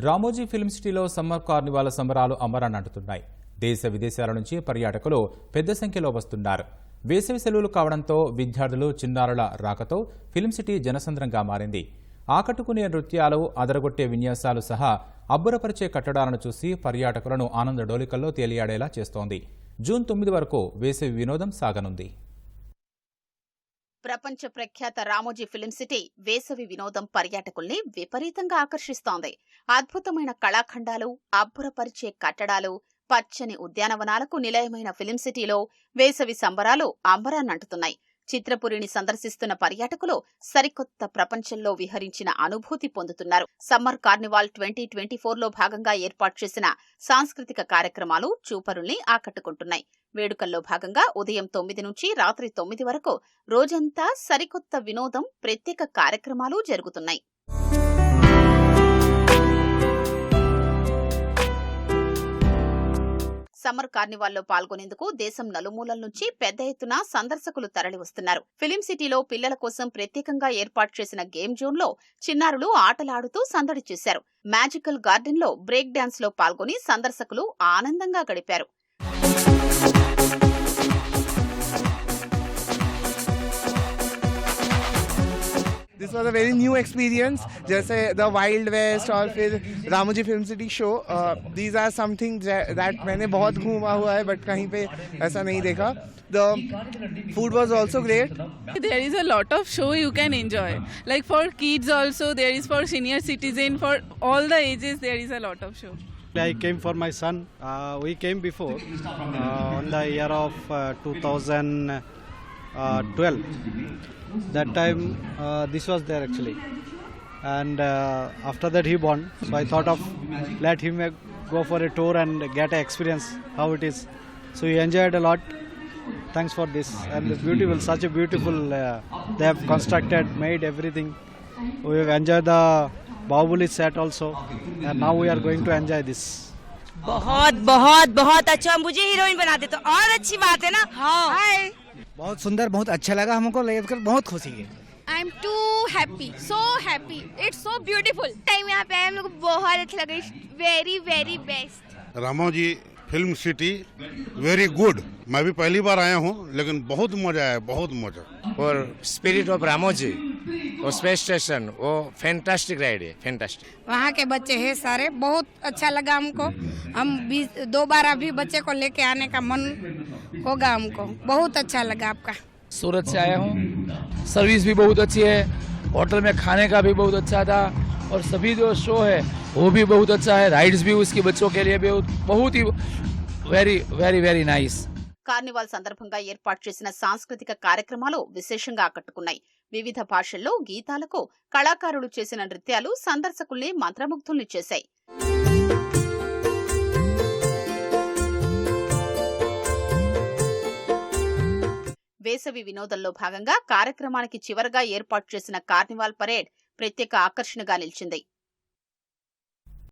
Ramoji film సిటీలో summer కార్నివాల సంబరాలు అమరాన్ని దేశ విదేశాల నుంచి పర్యాటకులు పెద్ద సంఖ్యలో వస్తున్నారు. వేసవి సెలవులు కావడంతో విద్యార్థులు చిన్నారుల రాకతో ఫిల్మ్ సిటీ జనసంద్రంగా మారింది. ఆకట్టుకునే నృత్యాలు అదరగొట్టే విన్యాసాలు సహా అబ్బురపరిచే కట్టడాలను చూసి పర్యాటకులను ఆనంద డోలికల్లో తేలియాడేలా చేస్తోంది. జూన్ తొమ్మిది వరకు వేసవి వినోదం సాగనుంది. ప్రపంచ ప్రఖ్యాత రామోజీ ఫిలిం సిటీ వేసవి వినోదం పర్యాటకుల్ని విపరీతంగా ఆకర్షిస్తోంది. అద్భుతమైన కళాఖండాలు అబ్బురపరిచే కట్టడాలు పచ్చని ఉద్యానవనాలకు నిలయమైన ఫిలిం సిటీలో వేసవి సంబరాలు అంబరాన్నంటుతున్నాయి. చిత్రపురిని సందర్శిస్తున్న పర్యాటకులు సరికొత్త ప్రపంచంలో విహరించిన అనుభూతి పొందుతున్నారు. సమ్మర్ కార్నివాల్ ట్వంటీ ట్వంటీ లో భాగంగా ఏర్పాటు చేసిన సాంస్కృతిక కార్యక్రమాలు చూపరుల్ని ఆకట్టుకుంటున్నాయి. వేడుకల్లో భాగంగా ఉదయం తొమ్మిది నుంచి రాత్రి తొమ్మిది వరకు రోజంతా సరికొత్త వినోదం ప్రత్యేక కార్యక్రమాలు జరుగుతున్నాయి. సమ్మర్ కార్నివాల్లో పాల్గొనేందుకు దేశం నలుమూలల నుంచి పెద్ద ఎత్తున సందర్శకులు తరలివస్తున్నారు. ఫిలిం సిటీలో పిల్లల కోసం ప్రత్యేకంగా ఏర్పాటు చేసిన గేమ్ జోన్లో చిన్నారులు ఆటలాడుతూ సందడి చేశారు. మ్యాజికల్ గార్డెన్లో బ్రేక్ డాన్స్లో పాల్గొని సందర్శకులు ఆనందంగా గడిపారు. This was a very new experience जैसे द वाइल्ड वेस्ट और फिर Ramoji film city show these are something that मैंने बहुत घूमा हुआ है बट कहीं पे ऐसा नहीं देखा the food was also great There is a lot of show you can enjoy. Like for kids also, there is for senior citizen, for all the ages, there is a lot of show. I came for my son. Uh, we came before uh, on the year of uh, 2012. That time uh, this was there actually, and uh, after that he born. So I thought of let him uh, go for a tour and get an experience how it is. So he enjoyed a lot. Thanks for this and it's beautiful, such a beautiful. Uh, they have constructed, made everything. We have enjoyed the Bahubali set also, and now we are going to enjoy this. बहुत बहुत बहुत अच्छा मुझे heroine बना दे तो और अच्छी बात है ना हाँ हाय बहुत सुंदर बहुत अच्छा लगा हमको लेकर बहुत खुशी है I am too happy so happy it's so beautiful time यहाँ पे आए हम लोग बहुत अच्छा लगा very very best Ramoji film city very good मैं भी पहली बार आया हूँ लेकिन बहुत मज़ा आया बहुत मज़ा। और स्पिरिट ऑफ़ रामोजी और स्पेस स्टेशन वो फैंटास्टिक राइड है फैंटास्टिक वहाँ के बच्चे हैं सारे बहुत अच्छा लगा हमको हम भी दो बार अभी बच्चे को लेके आने का मन होगा हमको बहुत अच्छा लगा आपका सूरत से आया हूँ सर्विस भी बहुत अच्छी है होटल में खाने का भी बहुत अच्छा था और सभी जो शो है वो भी बहुत अच्छा है राइड्स भी उसके बच्चों के लिए भी बहुत ही very very very nice carnival సందర్భంగా ఏర్పాటు చేసిన సాంస్కృతిక కార్యక్రమాలు విశేషంగా ఆకట్టుకున్నాయి వివిధ భాషల్లో గీతాలకు కళాకారులు చేసిన నృత్యాలు సందర్శకుల్ని మంత్రముగ్ధుల్ని చేశాయి. వేసవి వినోదంలో భాగంగా కార్యక్రమానికి చివరగా ఏర్పాటు చేసిన కార్నివాల్ పరేడ్ ప్రత్యేక ఆకర్షణగా నిలిచింది.